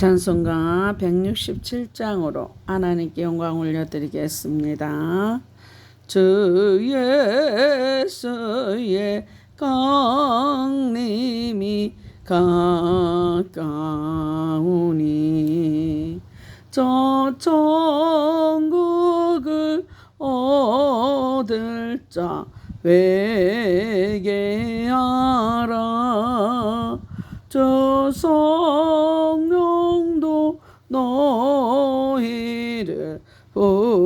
찬송가 167장으로 하나님께 영광 올려드리겠습니다. 주 예수의 강림이 가까우니 저 천국을 얻을 자 회개하라 저 성령도 너희를 부르세고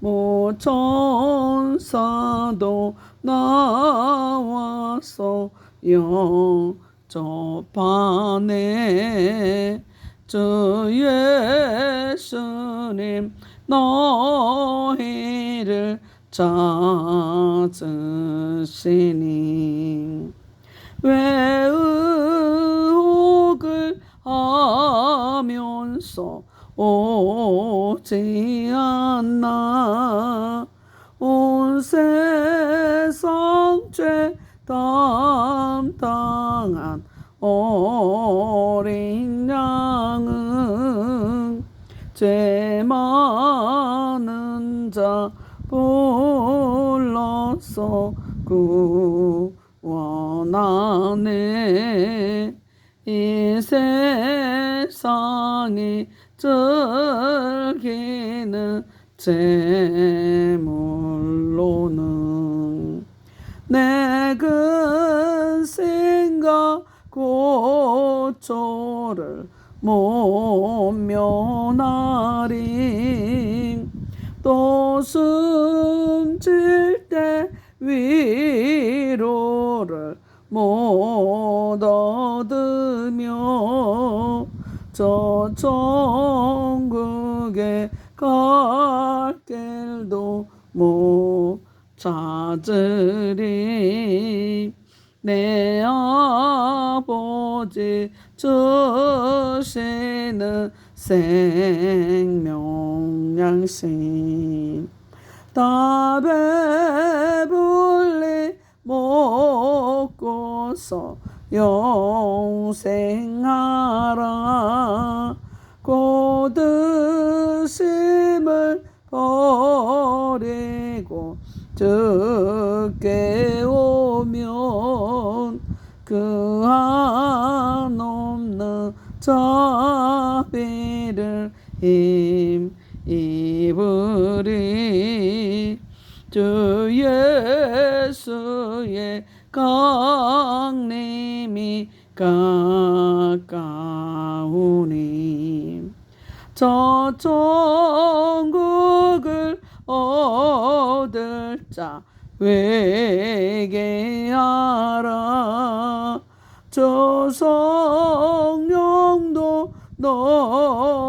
뭐 천사도 나와서 영접하네. 주 예수님 너희를 찾으시니. 왜 의혹을 하면서 오지 않나. 온 세상 죄 담당한 어린 양은 죄 많은 자 불러서 구원하네 이 세상이 즐기는 재물로는 내 근 생각 고초를 못 면하리. 또숨 못 얻으며 저 천국에 갈 길도 못 찾으리 내 아버지 주시는 생명양심. 다 배불 먹고서 영생하라. 고드심을 버리고 주께 오면 그 한없는 자비를 힘 입으리. 주 예수의 강림이 가까우니 저 천국을 얻을 자 회개하라 저 성령도 너희를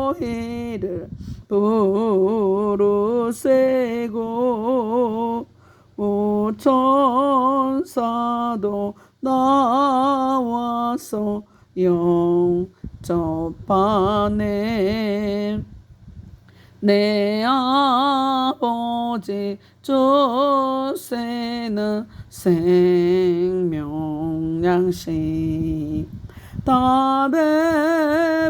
부르세고 오 천사도 나와서 영접하네. 내 아버지 주세는 생명양식. 다 배불리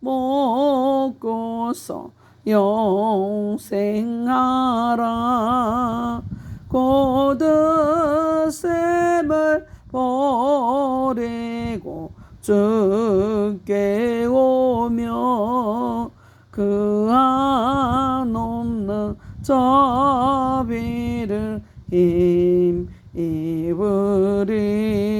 먹고서 영생하라 버리고 주께 오며 그 한없는 자비를 힘 입으리